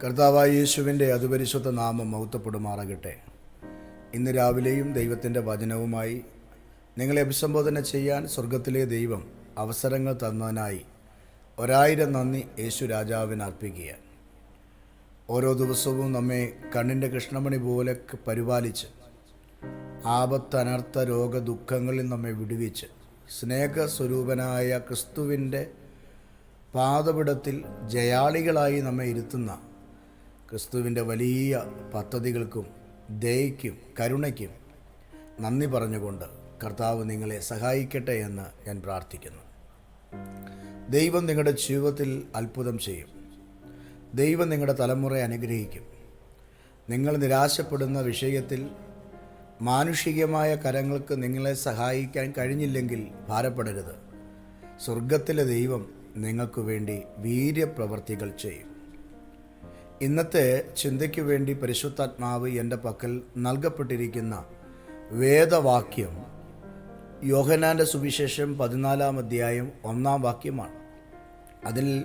കർത്താവായ യേശുവിന്റെ അതിപരിശുദ്ധ നാമം മൗത്തപ്പെടുമാറാകട്ടെ ഇന്ന് രാവിലെയും ദൈവത്തിന്റെ വചനവുമായി നിങ്ങളെ അഭിസംബോധന ചെയ്യാൻ സ്വർഗത്തിലെ ദൈവം അവസരങ്ങൾ തന്നതിനായി ഒരായിരം നന്ദി യേശു രാജാവിന് അർപ്പിക്കുക ഓരോ ദിവസവും നമ്മെ കണ്ണിന്റെ കൃഷ്ണമണി പോലെ പരിപാലിച്ച് ആപത്തനർത്ഥ രോഗ ദുഃഖങ്ങളിൽ നമ്മെ വിടുവിച്ച് സ്നേഹസ്വരൂപനായ ക്രിസ്തുവിന്റെ പാതപിടത്തിൽ ജയാളികളായി നമ്മെ ഇരുത്തുന്ന ക്രിസ്തുവിന്റെ വലിയ പദ്ധതികൾക്കും ദയയ്ക്കും കരുണയ്ക്കും നന്ദി പറഞ്ഞുകൊണ്ട് കർത്താവ് നിങ്ങളെ സഹായിക്കട്ടെ എന്ന് ഞാൻ പ്രാർത്ഥിക്കുന്നു. ദൈവം നിങ്ങളുടെ ജീവിതത്തിൽ അത്ഭുതം ചെയ്യും. ദൈവം നിങ്ങളുടെ തലമുറയെ അനുഗ്രഹിക്കും. നിങ്ങൾ നിരാശപ്പെടുന്ന വിഷയത്തിൽ മാനുഷികമായ കരങ്ങൾക്ക് നിങ്ങളെ സഹായിക്കാൻ കഴിഞ്ഞില്ലെങ്കിൽ ഭാരപ്പെടരുത്. സ്വർഗത്തിലെ ദൈവം നിങ്ങൾക്കു വേണ്ടി വീര്യപ്രവർത്തികൾ ചെയ്യും. ഇന്നത്തെ ചിന്തയ്ക്ക് വേണ്ടി പരിശുദ്ധാത്മാവ് എന്റെ പക്കൽ നൽകപ്പെട്ടിരിക്കുന്ന വേദവാക്യം യോഹനാന്റെ സുവിശേഷം പതിനാലാം അധ്യായം ഒന്നാം വാക്യമാണ്. അതിൽ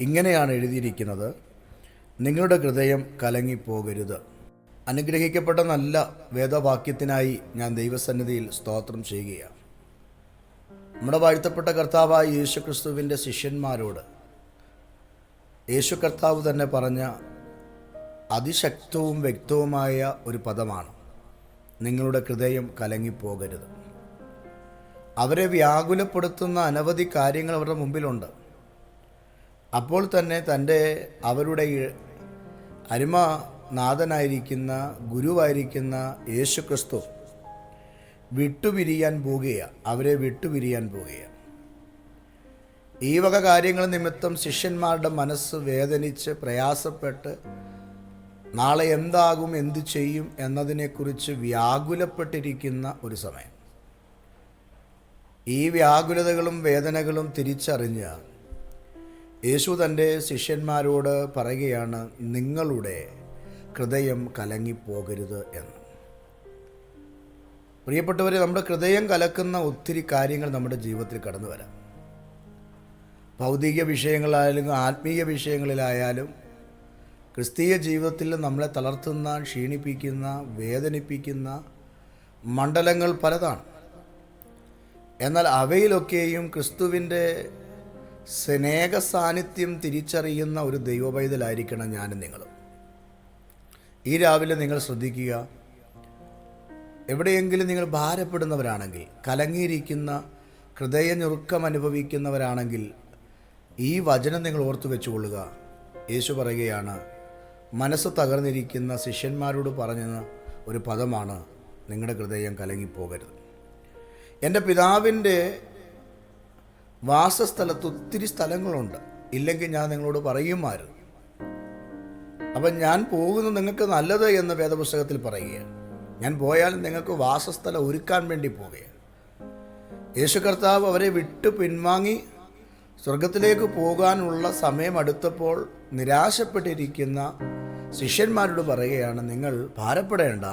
ഇങ്ങനെയാണ് എഴുതിയിരിക്കുന്നത് നിങ്ങളുടെ ഹൃദയം കലങ്ങിപ്പോകരുത്. അനുഗ്രഹിക്കപ്പെട്ട നല്ല വേദവാക്യത്തിനായി ഞാൻ ദൈവസന്നിധിയിൽ സ്തോത്രം ചെയ്യുകയാണ്. നമ്മുടെ വാഴ്ത്തപ്പെട്ട കർത്താവായ യേശുക്രിസ്തുവിന്റെ ശിഷ്യന്മാരോട് യേശു കർത്താവ് തന്നെ പറഞ്ഞ അതിശക്തവും വ്യക്തവുമായ ഒരു പദമാണ്. നിങ്ങളുടെ ഹൃദയം കലങ്ങിപ്പോകരുത്. അവരെ വ്യാകുലപ്പെടുത്തുന്ന അനവധി കാര്യങ്ങൾ അവരുടെ മുമ്പിലുണ്ട്. അപ്പോൾ തന്നെ തന്റെ അവരുടെ അരുമ നാഥനായിരിക്കുന്ന ഗുരുവായിരിക്കുന്ന യേശു ക്രിസ്തു വിട്ടുപിരിയാൻ പോകുകയാണ് അവരെ വിട്ടുപിരിയാൻ പോകുകയാണ് ഈ വക കാര്യങ്ങൾ നിമിത്തം ശിഷ്യന്മാരുടെ മനസ്സ് വേദനിച്ച് പ്രയാസപ്പെട്ട് നാളെ എന്താകും എന്തു ചെയ്യും എന്നതിനെക്കുറിച്ച് വ്യാകുലപ്പെട്ടിരിക്കുന്ന ഒരു സമയം. ഈ വ്യാകുലതകളും വേദനകളും തിരിച്ചറിഞ്ഞ് യേശു തന്റെ ശിഷ്യന്മാരോട് പറയുകയാണ് നിങ്ങളുടെ ഹൃദയം കലങ്ങിപ്പോകരുത് എന്ന്. പ്രിയപ്പെട്ടവരെ നമ്മുടെ ഹൃദയം കലക്കുന്ന ഒത്തിരി കാര്യങ്ങൾ നമ്മുടെ ജീവിതത്തിൽ കടന്നു വരാം ഭൗതിക വിഷയങ്ങളായാലും ആത്മീയ വിഷയങ്ങളിലായാലും ക്രിസ്തീയ ജീവിതത്തിൽ നമ്മളെ തളർത്തുന്ന ക്ഷീണിപ്പിക്കുന്ന വേദനിപ്പിക്കുന്ന മണ്ഡലങ്ങൾ പലതാണ്. എന്നാൽ അവയിലൊക്കെയും ക്രിസ്തുവിന്റെ സ്നേഹ സാന്നിധ്യം തിരിച്ചറിയുന്ന ഒരു ദൈവപൈതലായിരിക്കണം ഞാനും നിങ്ങളും. ഈ രാവിലെ നിങ്ങൾ ശ്രദ്ധിക്കുക. എവിടെയെങ്കിലും നിങ്ങൾ ഭാരപ്പെടുന്നവരാണെങ്കിൽ കലങ്ങിയിരിക്കുന്ന ഹൃദയഞുറുക്കം അനുഭവിക്കുന്നവരാണെങ്കിൽ ഈ വചനം നിങ്ങൾ ഓർത്തു വെച്ചുകൊള്ളുക. യേശു പറയുകയാണ് മനസ്സ് തകർന്നിരിക്കുന്ന ശിഷ്യന്മാരോട് പറഞ്ഞ ഒരു പദമാണ് നിങ്ങളുടെ ഹൃദയം കലങ്ങിപ്പോകരുത്. എന്റെ പിതാവിന്റെ വാസസ്ഥലത്ത് ഒത്തിരി സ്ഥലങ്ങളുണ്ട്. ഇല്ലെങ്കിൽ ഞാൻ നിങ്ങളോട് പറയുമായിരുന്നു. അപ്പം ഞാൻ പോകുന്നത് നിങ്ങൾക്ക് നല്ലത് എന്ന് വേദപുസ്തകത്തിൽ പറയുകയാണ്. ഞാൻ പോയാൽ നിങ്ങൾക്ക് വാസസ്ഥലം ഒരുക്കാൻ വേണ്ടി പോവുകയാണ്. യേശു കർത്താവ് അവരെ വിട്ടു പിൻവാങ്ങി സ്വർഗത്തിലേക്ക് പോകാനുള്ള സമയം അടുത്തപ്പോൾ നിരാശപ്പെട്ടിരിക്കുന്ന ശിഷ്യന്മാരോട് പറയുകയാണ് നിങ്ങൾ ഭാരപ്പെടേണ്ട.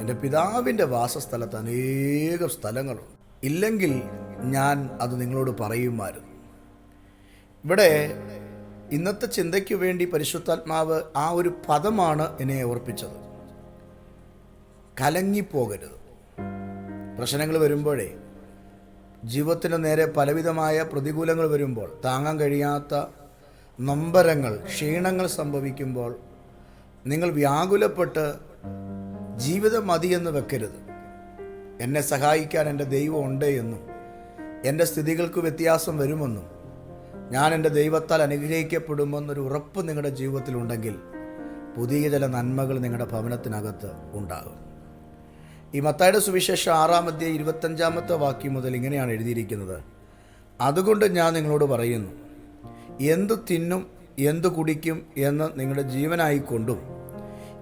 എന്റെ പിതാവിന്റെ വാസസ്ഥലത്ത് അനേകം സ്ഥലങ്ങളുണ്ട്. ഇല്ലെങ്കിൽ ഞാൻ അത് നിങ്ങളോട് പറയുമായിരുന്നു. ഇവിടെ ഇന്നത്തെ ചിന്തയ്ക്ക് വേണ്ടി പരിശുദ്ധാത്മാവ് ആ ഒരു പദമാണ് എന്നെ ഓർപ്പിച്ചത്. കലങ്ങിപ്പോകരുത്. പ്രശ്നങ്ങൾ വരുമ്പോഴേ ജീവിതത്തിന് നേരെ പലവിധമായ പ്രതികൂലങ്ങൾ വരുമ്പോൾ താങ്ങാൻ കഴിയാത്ത നൊമ്പരങ്ങൾ ക്ഷീണങ്ങൾ സംഭവിക്കുമ്പോൾ നിങ്ങൾ വ്യാകുലപ്പെട്ട് ജീവിതം മതിയെന്ന് വെക്കരുത്. എന്നെ സഹായിക്കാൻ എന്റെ ദൈവം ഉണ്ട് എന്നും എന്റെ സ്ഥിതികൾക്ക് വ്യത്യാസം വരുമെന്നും ഞാൻ എന്റെ ദൈവത്താൽ അനുഗ്രഹിക്കപ്പെടുമെന്നൊരു ഉറപ്പ് നിങ്ങളുടെ ജീവിതത്തിലുണ്ടെങ്കിൽ പുതിയ ചില നന്മകൾ നിങ്ങളുടെ ഭവനത്തിനകത്ത് ഉണ്ടാകും. ഈ മത്തായുടെ സുവിശേഷം ആറാമത്തെ ഇരുപത്തഞ്ചാമത്തെ വാക്യം മുതൽ ഇങ്ങനെയാണ് എഴുതിയിരിക്കുന്നത്. അതുകൊണ്ട് ഞാൻ നിങ്ങളോട് പറയുന്നു എന്തു തിന്നും എന്തു കുടിക്കും എന്ന് നിങ്ങളുടെ ജീവനായിക്കൊണ്ടും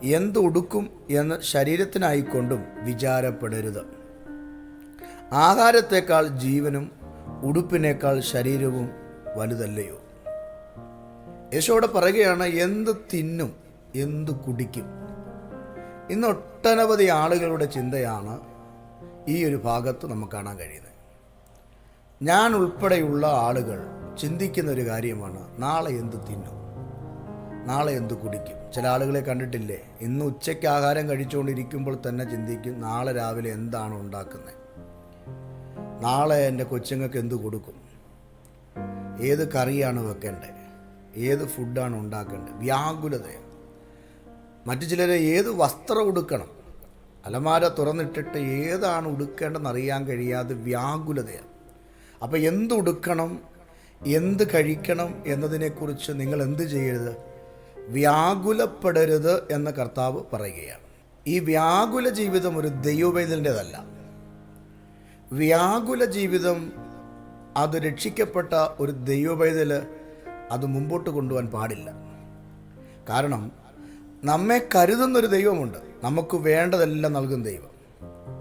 എന്ത് ഉടുക്കും എന്ന് ശരീരത്തിനായിക്കൊണ്ടും വിചാരപ്പെടരുത്. ആഹാരത്തേക്കാൾ ജീവനും ഉടുപ്പിനേക്കാൾ ശരീരവും വലുതല്ലയോ? യേശോടെ പറയുകയാണ് എന്ത് തിന്നും എന്ത് കുടിക്കും. ഇന്ന് ഒട്ടനവധി ആളുകളുടെ ചിന്തയാണ് ഈ ഒരു ഭാഗത്ത് നമുക്ക് കാണാൻ കഴിയുന്നത്. ഞാൻ ഉൾപ്പെടെയുള്ള ആളുകൾ ചിന്തിക്കുന്ന ഒരു കാര്യമാണ് നാളെ എന്ത് തിന്നും? നാളെ എന്ത് കുടിക്കും? ചില ആളുകളെ കണ്ടിട്ടില്ലേ? ഇന്ന് ഉച്ചയ്ക്ക് ആഹാരം കഴിച്ചുകൊണ്ടിരിക്കുമ്പോൾ തന്നെ ചിന്തിക്കും നാളെ രാവിലെ എന്താണ് ഉണ്ടാക്കുന്നത്? നാളെ എന്റെ കൊച്ചുങ്ങൾക്ക് എന്ത് കൊടുക്കും? ഏത് കറിയാണ് വെക്കേണ്ടത്? ഏത് ഫുഡാണ് ഉണ്ടാക്കേണ്ടത്? വ്യാകുലതയാണ്. മറ്റു ചിലരെ ഏത് വസ്ത്രം ഉടുക്കണം? അലമാര തുറന്നിട്ടിട്ട് ഏതാണ് ഉടുക്കേണ്ടതെന്ന് അറിയാൻ കഴിയാതെ വ്യാകുലതയാണ്. അപ്പോൾ എന്ത് ഉടുക്കണം എന്ത് കഴിക്കണം എന്നതിനെക്കുറിച്ച് നിങ്ങൾ എന്ത് ചെയ്യരുത്? വ്യാകുലപ്പെടരുത് എന്ന് കർത്താവ് പറയുകയാണ്. ഈ വ്യാകുല ജീവിതം ഒരു ദൈവവേദന്റെതല്ല വ്യാകുല ജീവിതം അത് രക്ഷിക്കപ്പെട്ട ഒരു ദൈവവേദൽ അത് മുമ്പോട്ട് കൊണ്ടുപോകാൻ പാടില്ല. കാരണം നമ്മെ കരുതുന്നൊരു ദൈവമുണ്ട്. നമുക്ക് വേണ്ടതെല്ലാം നൽകും ദൈവം.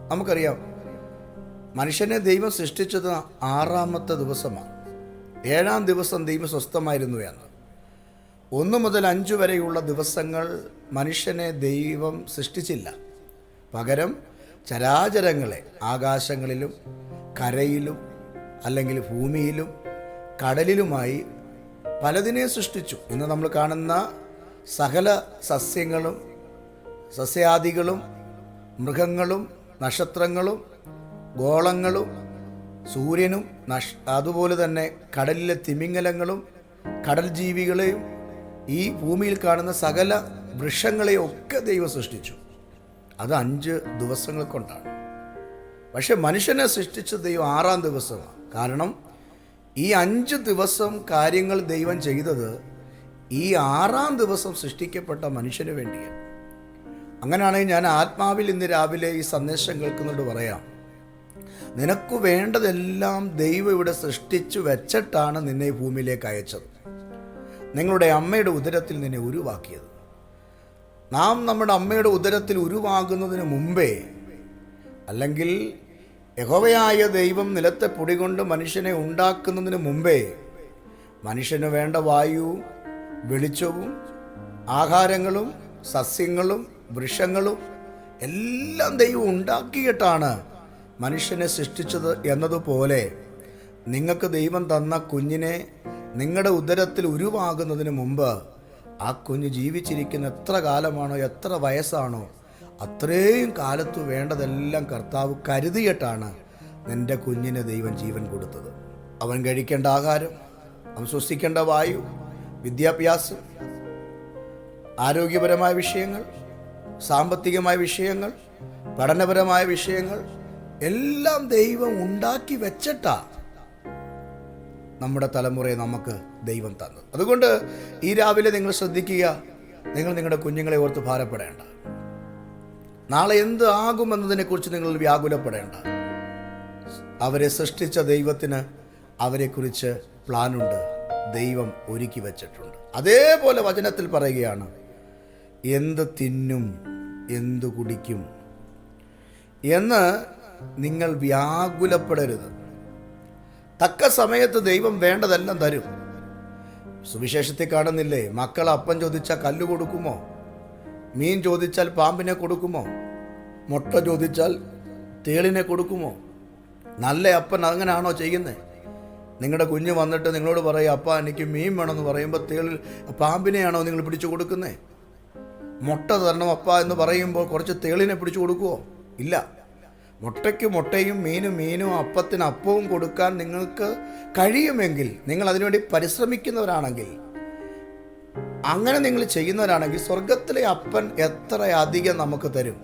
നമുക്കറിയാം മനുഷ്യനെ ദൈവം സൃഷ്ടിച്ചത് ആറാമത്തെ ദിവസമാണ്. ഏഴാം ദിവസം ദൈവം സ്വസ്ഥമായിരുന്നു എന്ന്. ഒന്ന് മുതൽ അഞ്ച് വരെയുള്ള ദിവസങ്ങൾ മനുഷ്യനെ ദൈവം സൃഷ്ടിച്ചില്ല. പകരം ചരാചരങ്ങളെ ആകാശങ്ങളിലും കരയിലും അല്ലെങ്കിൽ ഭൂമിയിലും കടലിലുമായി പലതിനെ സൃഷ്ടിച്ചു. ഇന്ന് നമ്മൾ കാണുന്ന സകല സസ്യങ്ങളും സസ്യാദികളും മൃഗങ്ങളും നക്ഷത്രങ്ങളും ഗോളങ്ങളും സൂര്യനും നഷ് അതുപോലെ തന്നെ കടലിലെ തിമിംഗലങ്ങളും കടൽ ജീവികളെയും ഈ ഭൂമിയിൽ കാണുന്ന സകല വൃക്ഷങ്ങളെയും ഒക്കെ ദൈവം സൃഷ്ടിച്ചു. അത് അഞ്ച് ദിവസങ്ങൾ കൊണ്ടാണ്. പക്ഷെ മനുഷ്യനെ സൃഷ്ടിച്ച ദൈവം ആറാം ദിവസമാണ്. കാരണം ഈ അഞ്ച് ദിവസം കാര്യങ്ങൾ ദൈവം ചെയ്തത് ഈ ആറാം ദിവസം സൃഷ്ടിക്കപ്പെട്ട മനുഷ്യന് വേണ്ടിയാണ് അങ്ങനെയാണെങ്കിൽ ഞാൻ ആത്മാവിൽ ഇന്ന് രാവിലെ ഈ സന്ദേശം കേൾക്കുന്നോട് പറയാം. നിനക്ക് വേണ്ടതെല്ലാം ദൈവം ഇവിടെ സൃഷ്ടിച്ചു വെച്ചിട്ടാണ് നിന്നെ ഈ ഭൂമിയിലേക്ക് അയച്ചത്. നിങ്ങളുടെ അമ്മയുടെ ഉദരത്തിൽ നിന്നെ ഉരുവാക്കിയത്. നാം നമ്മുടെ അമ്മയുടെ ഉദരത്തിൽ ഉരുവാകുന്നതിന് മുമ്പേ അല്ലെങ്കിൽ യഹോവയായ ദൈവം നിലത്തെ പൊടി കൊണ്ട് മനുഷ്യനെ ഉണ്ടാക്കുന്നതിന് മുമ്പേ മനുഷ്യന് വേണ്ട വായുവും വെളിച്ചവും ആഹാരങ്ങളും സസ്യങ്ങളും വൃക്ഷങ്ങളും എല്ലാം ദൈവം ഉണ്ടാക്കിയിട്ടാണ് മനുഷ്യനെ സൃഷ്ടിച്ചത് എന്നതുപോലെ നിങ്ങൾക്ക് ദൈവം തന്ന കുഞ്ഞിനെ നിങ്ങളുടെ ഉദരത്തിൽ ഉരുവാകുന്നതിന് മുമ്പ് ആ കുഞ്ഞ് ജീവിച്ചിരിക്കുന്ന എത്ര കാലമാണോ എത്ര വയസ്സാണോ അത്രയും കാലത്ത് വേണ്ടതെല്ലാം കർത്താവ് കരുതിയിട്ടാണ് നിന്റെ കുഞ്ഞിന് ദൈവം ജീവൻ കൊടുത്തത്. അവൻ കഴിക്കേണ്ട ആഹാരം അവൻ ശ്വസിക്കേണ്ട വായു വിദ്യാഭ്യാസം ആരോഗ്യപരമായ വിഷയങ്ങൾ സാമ്പത്തികമായ വിഷയങ്ങൾ പഠനപരമായ വിഷയങ്ങൾ എല്ലാം ദൈവം ഉണ്ടാക്കി വെച്ചിട്ടാ നമ്മുടെ തലമുറയെ നമുക്ക് ദൈവം തന്നു അതുകൊണ്ട് ഈ രാവിലെ നിങ്ങൾ ശ്രദ്ധിക്കുക നിങ്ങൾ നിങ്ങളുടെ കുഞ്ഞുങ്ങളെ ഓർത്ത് ഭാരപ്പെടേണ്ട. നാളെ എന്ത് ആകുമെന്നതിനെക്കുറിച്ച് നിങ്ങൾ വ്യാകുലപ്പെടേണ്ട. അവരെ സൃഷ്ടിച്ച ദൈവത്തിന് അവരെക്കുറിച്ച് പ്ലാനുണ്ട് ദൈവം ഒരുക്കി വച്ചിട്ടുണ്ട്. അതേപോലെ വചനത്തിൽ പറയുകയാണ് എന്ത് തിന്നും എന്തു കുടിക്കും എന്ന് നിങ്ങൾ വ്യാകുലപ്പെടരുത്. തക്ക സമയത്ത് ദൈവം വേണ്ടതെല്ലാം തരും. സുവിശേഷത്തിൽ കാണുന്നില്ലേ മക്കൾ അപ്പൻ ചോദിച്ചാൽ കല്ല് കൊടുക്കുമോ? മീൻ ചോദിച്ചാൽ പാമ്പിനെ കൊടുക്കുമോ? മുട്ട ചോദിച്ചാൽ തേളിനെ കൊടുക്കുമോ? നല്ല അപ്പൻ അങ്ങനെയാണോ ചെയ്യുന്നത് നിങ്ങളുടെ കുഞ്ഞ് വന്നിട്ട് നിങ്ങളോട് പറയും അപ്പ എനിക്ക് മീൻ വേണമെന്ന് പറയുമ്പോൾ തേളിൽ പാമ്പിനെയാണോ നിങ്ങൾ പിടിച്ചു കൊടുക്കുന്നത് മുട്ട തരണം അപ്പ എന്ന് പറയുമ്പോൾ കുറച്ച് തേളിനെ പിടിച്ചു കൊടുക്കുമോ ഇല്ല. മുട്ടയ്ക്ക് മുട്ടയും മീനും മീനും അപ്പത്തിന് അപ്പവും കൊടുക്കാൻ നിങ്ങൾക്ക് കഴിയുമെങ്കിൽ നിങ്ങൾ അതിനുവേണ്ടി പരിശ്രമിക്കുന്നവരാണെങ്കിൽ അങ്ങനെ നിങ്ങൾ ചെയ്യുന്നവരാണെങ്കിൽ സ്വർഗത്തിലെ അപ്പൻ എത്ര അധികം നമുക്ക് തരും?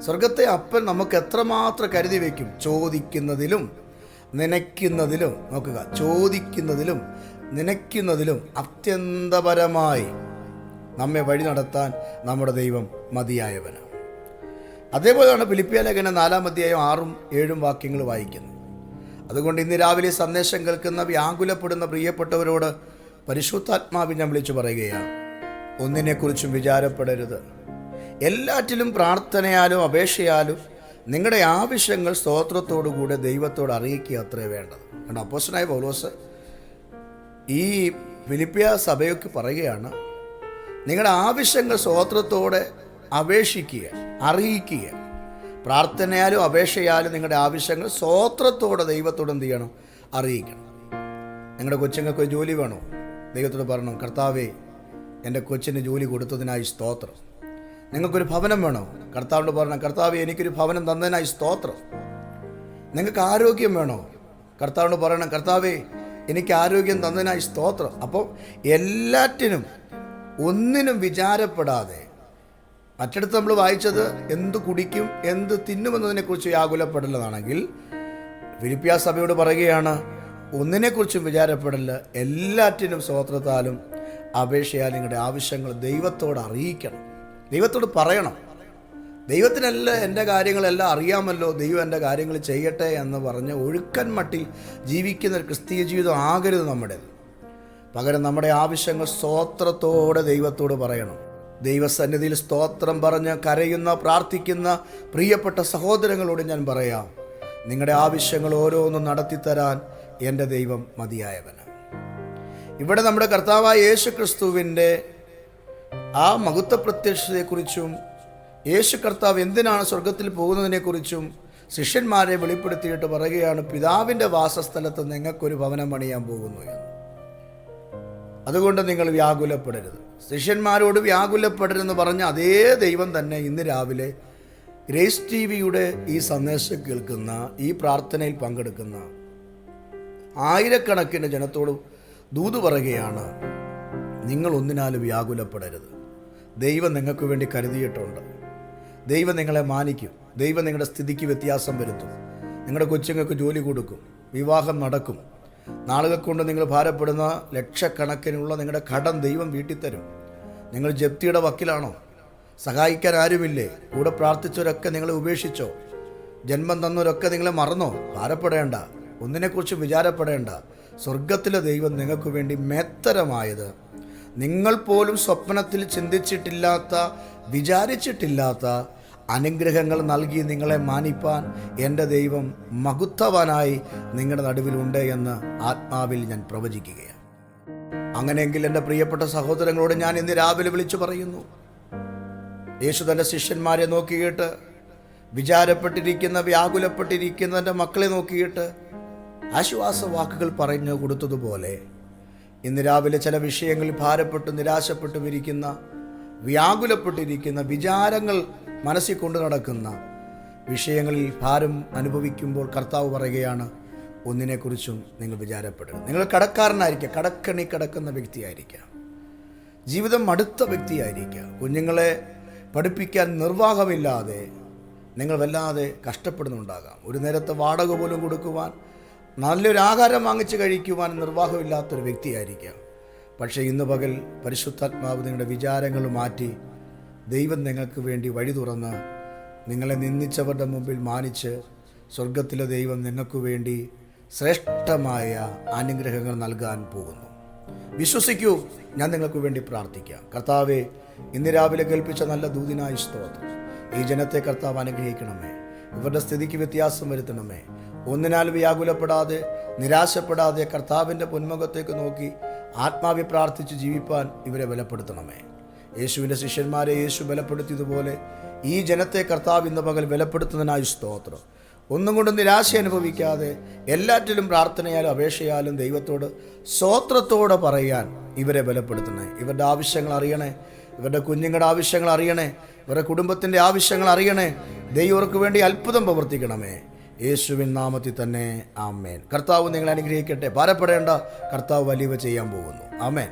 സ്വർഗത്തെ അപ്പൻ നമുക്ക് എത്രമാത്രം കരുതി വയ്ക്കും? ചോദിക്കുന്നതിലും നനയ്ക്കുന്നതിലും നോക്കുക ചോദിക്കുന്നതിലും നനയ്ക്കുന്നതിലും അത്യന്തപരമായി നമ്മെ വഴി നടത്താൻ നമ്മുടെ ദൈവം മതിയായവനാണ്. അതേപോലെയാണ് ഫിലിപ്പിയ ലേഖനം നാലാം അധ്യായം ആറും ഏഴും വാക്യങ്ങൾ വായിക്കുന്നത് അതുകൊണ്ട് ഇന്ന് രാവിലെ സന്ദേശം കേൾക്കുന്ന വ്യാകുലപ്പെടുന്ന പ്രിയപ്പെട്ടവരോട് പരിശുദ്ധാത്മാവിനെ ഞാൻ വിളിച്ചു പറയുകയാണ്. ഒന്നിനെക്കുറിച്ചും വിചാരപ്പെടരുത്. എല്ലാറ്റിലും പ്രാർത്ഥനയാലും അപേക്ഷയാലും നിങ്ങളുടെ ആവശ്യങ്ങൾ സ്തോത്രത്തോടുകൂടെ ദൈവത്തോട് അറിയിക്കുക അത്രേ വേണ്ടത്. കാരണം അപ്പോസ്റ്റനായ പൗലോസ് ഈ ഫിലിപ്പിയ സഭയൊക്കെ പറയുകയാണ് നിങ്ങളുടെ ആവശ്യങ്ങൾ സ്തോത്രത്തോടെ അപേക്ഷിക്കുക അറിയിക്കുക. പ്രാർത്ഥനയാലും അപേക്ഷയാലും നിങ്ങളുടെ ആവശ്യങ്ങൾ സ്തോത്രത്തോടെ ദൈവത്തോട് എന്ത് ചെയ്യണം? അറിയിക്കണം. നിങ്ങളുടെ കൊച്ചുങ്ങൾക്ക് ജോലി വേണോ? ദൈവത്തോട് പറയണം കർത്താവേ എന്റെ കൊച്ചിന് ജോലി കൊടുത്തതിനായി സ്തോത്രം. നിങ്ങൾക്കൊരു ഭവനം വേണോ? കർത്താവിനോട് പറഞ്ഞ കർത്താവ് എനിക്കൊരു ഭവനം തന്നതിനായി സ്തോത്രം. നിങ്ങൾക്ക് ആരോഗ്യം വേണോ? കർത്താവിനോട് പറയണം കർത്താവേ എനിക്ക് ആരോഗ്യം തന്നതിനായി സ്തോത്രം. അപ്പോൾ എല്ലാറ്റിനും ഒന്നിനും വിചാരപ്പെടാതെ മറ്റടുത്ത് നമ്മൾ വായിച്ചത് എന്ത് കുടിക്കും എന്ത് തിന്നുമെന്നതിനെക്കുറിച്ച് വ്യാകുലപ്പെടലതാണെങ്കിൽ ഫിലിപ്പിയ സഭയോട് പറയുകയാണ് ഒന്നിനെക്കുറിച്ചും വിചാരപ്പെടൽ എല്ലാറ്റിനും സ്തോത്രത്താലും അപേക്ഷയാൽ നിങ്ങളുടെ ആവശ്യങ്ങൾ ദൈവത്തോട് അറിയിക്കണം. ദൈവത്തോട് പറയണം. ദൈവത്തിനല്ല എന്റെ കാര്യങ്ങളെല്ലാം അറിയാമല്ലോ ദൈവം എന്റെ കാര്യങ്ങൾ ചെയ്യട്ടെ എന്ന് പറഞ്ഞ് ഒഴുക്കൻ മട്ടിൽ ജീവിക്കുന്ന ഒരു ക്രിസ്തീയ ജീവിതം ആകരുത് നമ്മുടേത്. പകരം നമ്മുടെ ആവശ്യങ്ങൾ സ്തോത്രത്തോടെ ദൈവത്തോട് പറയണം. ദൈവസന്നിധിയിൽ സ്തോത്രം പറഞ്ഞ് കരയുന്ന പ്രാർത്ഥിക്കുന്ന പ്രിയപ്പെട്ട സഹോദരങ്ങളോട് ഞാൻ പറയാം നിങ്ങളുടെ ആവശ്യങ്ങൾ ഓരോന്നും നടത്തിത്തരാൻ എന്റെ ദൈവം മതിയായവന് ഇവിടെ നമ്മുടെ കർത്താവായ യേശു ക്രിസ്തുവിന്റെ ആ മഹത്വ പ്രത്യക്ഷതയെക്കുറിച്ചും യേശു കർത്താവ് എന്തിനാണ് സ്വർഗത്തിൽ പോകുന്നതിനെക്കുറിച്ചും ശിഷ്യന്മാരെ വെളിപ്പെടുത്തിയിട്ട് പറയുകയാണ് പിതാവിന്റെ വാസസ്ഥലത്ത് നിങ്ങൾക്കൊരു ഭവനം പണിയാൻ പോകുന്നു എന്ന്. അതുകൊണ്ട് നിങ്ങൾ വ്യാകുലപ്പെടരുത്. ശിഷ്യന്മാരോട് വ്യാകുലപ്പെടരുതെന്ന് പറഞ്ഞ അതേ ദൈവം തന്നെ ഇന്ന് രാവിലെ ഗ്രേസ് ടി വിയുടെ ഈ സന്ദേശം കേൾക്കുന്ന ഈ പ്രാർത്ഥനയിൽ പങ്കെടുക്കുന്ന ആയിരക്കണക്കിന് ജനത്തോട് ദൂത് പറയുകയാണ് നിങ്ങൾ ഒന്നിനാലും വ്യാകുലപ്പെടരുത്. ദൈവം നിങ്ങൾക്ക് വേണ്ടി കരുതിയിട്ടുണ്ട്. ദൈവം നിങ്ങളെ മാനിക്കും. ദൈവം നിങ്ങളുടെ സ്ഥിതിക്ക് വ്യത്യാസം വരുത്തും. നിങ്ങളുടെ കൊച്ചുങ്ങൾക്ക് ജോലി കൊടുക്കും. വിവാഹം നടക്കും. നാളുകൾ കൊണ്ട് നിങ്ങൾ ഭാരപ്പെടുന്ന ലക്ഷക്കണക്കിനുള്ള നിങ്ങളുടെ കടം ദൈവം വീട്ടിൽ തരും നിങ്ങൾ ജപ്തിയുടെ വക്കിലാണോ? സഹായിക്കാൻ ആരുമില്ലേ? കൂടെ പ്രാർത്ഥിച്ചവരൊക്കെ നിങ്ങളെ ഉപേക്ഷിച്ചോ? ജന്മം തന്നവരൊക്കെ നിങ്ങളെ മറന്നോ? ഭാരപ്പെടേണ്ട. ഒന്നിനെക്കുറിച്ച് വിചാരപ്പെടേണ്ട. സ്വർഗത്തിലെ ദൈവം നിങ്ങൾക്ക് വേണ്ടി മേത്തരമായത്. നിങ്ങൾ പോലും സ്വപ്നത്തിൽ ചിന്തിച്ചിട്ടില്ലാത്ത വിചാരിച്ചിട്ടില്ലാത്ത അനുഗ്രഹങ്ങൾ നൽകി നിങ്ങളെ മാനിപ്പാൻ എന്റെ ദൈവം മഹത്വവാനായി നിങ്ങളുടെ നടുവിലുണ്ട് എന്ന് ആത്മാവിൽ ഞാൻ പ്രവചിക്കുകയാണ്. അങ്ങനെയെങ്കിൽ എന്റെ പ്രിയപ്പെട്ട സഹോദരങ്ങളോട് ഞാൻ ഇന്ന് രാവിലെ വിളിച്ചു പറയുന്നു. യേശു തന്റെ ശിഷ്യന്മാരെ നോക്കിയിട്ട് വിചാരപ്പെട്ടിരിക്കുന്ന വ്യാകുലപ്പെട്ടിരിക്കുന്ന എന്റെ മക്കളെ നോക്കിയിട്ട് ആശ്വാസ വാക്കുകൾ പറഞ്ഞു കൊടുത്തതുപോലെ ഇന്ന് രാവിലെ ചില വിഷയങ്ങളിൽ ഭാരപ്പെട്ട് നിരാശപ്പെട്ടും ഇരിക്കുന്ന വ്യാകുലപ്പെട്ടിരിക്കുന്ന വിചാരങ്ങൾ മനസ്സിൽ കൊണ്ടു നടക്കുന്ന വിഷയങ്ങളിൽ ഭാരം അനുഭവിക്കുമ്പോൾ കർത്താവ് പറയുകയാണ് ഒന്നിനെക്കുറിച്ചും നിങ്ങൾ വിചാരപ്പെടരുത്. നിങ്ങൾ കടക്കാരനായിരിക്കുക കടക്കണി കിടക്കുന്ന വ്യക്തിയായിരിക്കാം ജീവിതം അടുത്ത വ്യക്തിയായിരിക്കാം കുഞ്ഞുങ്ങളെ പഠിപ്പിക്കാൻ നിർവാഹമില്ലാതെ നിങ്ങൾ വല്ലാതെ കഷ്ടപ്പെടുന്നുണ്ടാകാം. ഒരു നേരത്തെ വാടക പോലും കൊടുക്കുവാൻ നല്ലൊരു ആഹാരം വാങ്ങിച്ച് കഴിക്കുവാൻ നിർവാഹമില്ലാത്തൊരു വ്യക്തിയായിരിക്കാം പക്ഷേ ഇന്ന് പകൽ പരിശുദ്ധാത്മാവ് നിങ്ങളുടെ വിചാരങ്ങൾ മാറ്റി ദൈവം നിങ്ങൾക്ക് വേണ്ടി വഴി തുറന്ന് നിങ്ങളെ നിന്ദിച്ചവരുടെ മുമ്പിൽ മാനിച്ച് സ്വർഗത്തിലെ ദൈവം നിങ്ങൾക്ക് വേണ്ടി ശ്രേഷ്ഠമായ അനുഗ്രഹങ്ങൾ നൽകാൻ പോകുന്നു. വിശ്വസിക്കൂ ഞാൻ നിങ്ങൾക്ക് വേണ്ടി പ്രാർത്ഥിക്കാം. കർത്താവെ ഇന്ന് രാവിലെ കേൾപ്പിച്ച നല്ല ദൂതിനായി സ്തോത്രം. ഈ ജനത്തെ കർത്താവ് അനുഗ്രഹിക്കണമേ. ഇവരുടെ സ്ഥിതിക്ക് വ്യത്യാസം വരുത്തണമേ. ഒന്നിനാൽ വ്യാകുലപ്പെടാതെ നിരാശപ്പെടാതെ കർത്താവിന്റെ പൊന്മുഖത്തേക്ക് നോക്കി ആത്മാവി പ്രാർത്ഥിച്ച് ജീവിപ്പാൻ ഇവരെ ബലപ്പെടുത്തണമേ. യേശുവിന്റെ ശിഷ്യന്മാരെ യേശു ബലപ്പെടുത്തിയതുപോലെ ഈ ജനത്തെ കർത്താവ് ഇന്ന് പകൽ ബലപ്പെടുത്തുന്നതിനായി സ്തോത്രം. ഒന്നും കൊണ്ട് നിരാശ അനുഭവിക്കാതെ എല്ലാറ്റിലും പ്രാർത്ഥനയാലും അപേക്ഷയാലും ദൈവത്തോട് സ്തോത്രത്തോടെ പറയാൻ ഇവരെ ബലപ്പെടുത്തണേ ഇവരുടെ ആവശ്യങ്ങൾ അറിയണേ ഇവരുടെ കുഞ്ഞുങ്ങളുടെ ആവശ്യങ്ങൾ അറിയണേ ഇവരുടെ കുടുംബത്തിന്റെ ആവശ്യങ്ങൾ അറിയണേ. ദൈവർക്ക് വേണ്ടി അത്ഭുതം പ്രവർത്തിക്കണമേ. യേശുവിൻ നാമത്തിൽ തന്നെ ആമേൻ. കർത്താവ് നിങ്ങളെ അനുഗ്രഹിക്കട്ടെ. ഭാരപ്പെടേണ്ട. കർത്താവ് വലിയവ ചെയ്യാൻ പോകുന്നു. ആമേൻ.